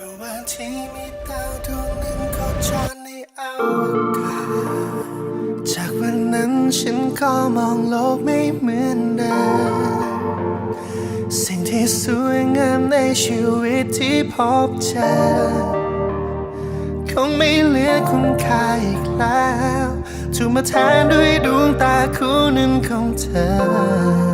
ระหว่างที่มีดาวดวงหนึ่งโคจรในอวกาศจากวันนั้นฉันก็มองโลกไม่เหมือนเดิมสิ่งที่สวยงามในชีวิตที่พบเจอคงไม่เหลือคุณค่าอีกแล้วถูกมาแทนด้วยดวงตาคู่นึ่งของเธอ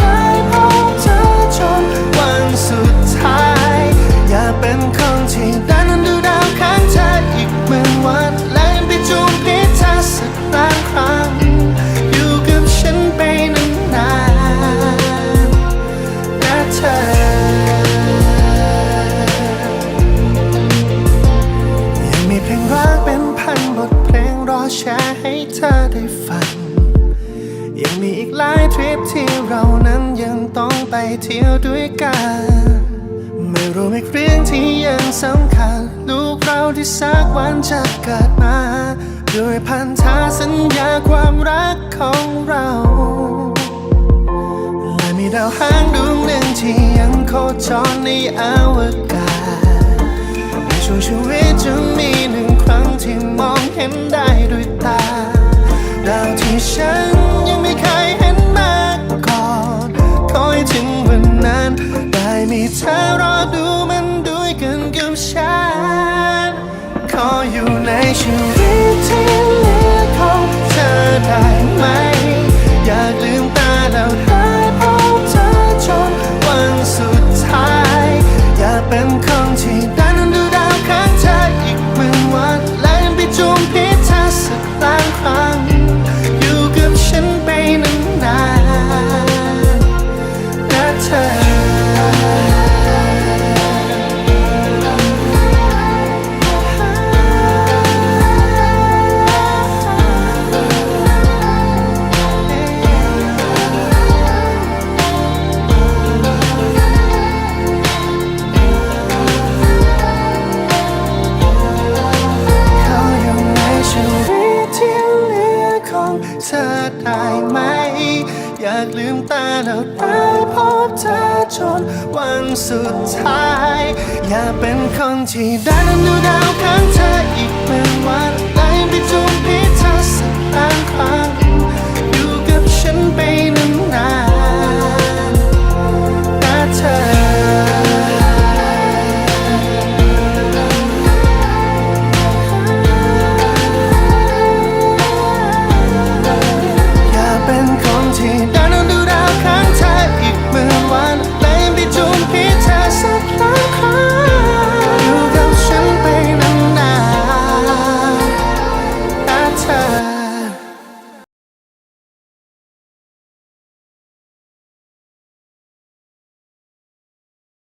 หลายทริปที่เรานั้นยังต้องไปเที่ยวด้วยกัน ไม่รู้อีกเรื่องที่ยังสำคัญ ลูกเราที่สักวันจะเกิดมา ด้วยพันธสัญญาความรักของเราและมีดาวหางดวงหนึ่งที่ยังโคจรในอวกาศในช่วงชีวิตจะมีหนึ่งครั้งที่มองเห็นได้ด้วยตา ดาวที่ฉัน ดูมันด้วยกันกับฉัน ขออยู่ในชีวิตากลืมตาแล้วได้พบเธอจนวันสุดท้าย อย่าเป็นคนที่ได้นั้นดูดาวข้างเธออีกเป็นวันและยังไป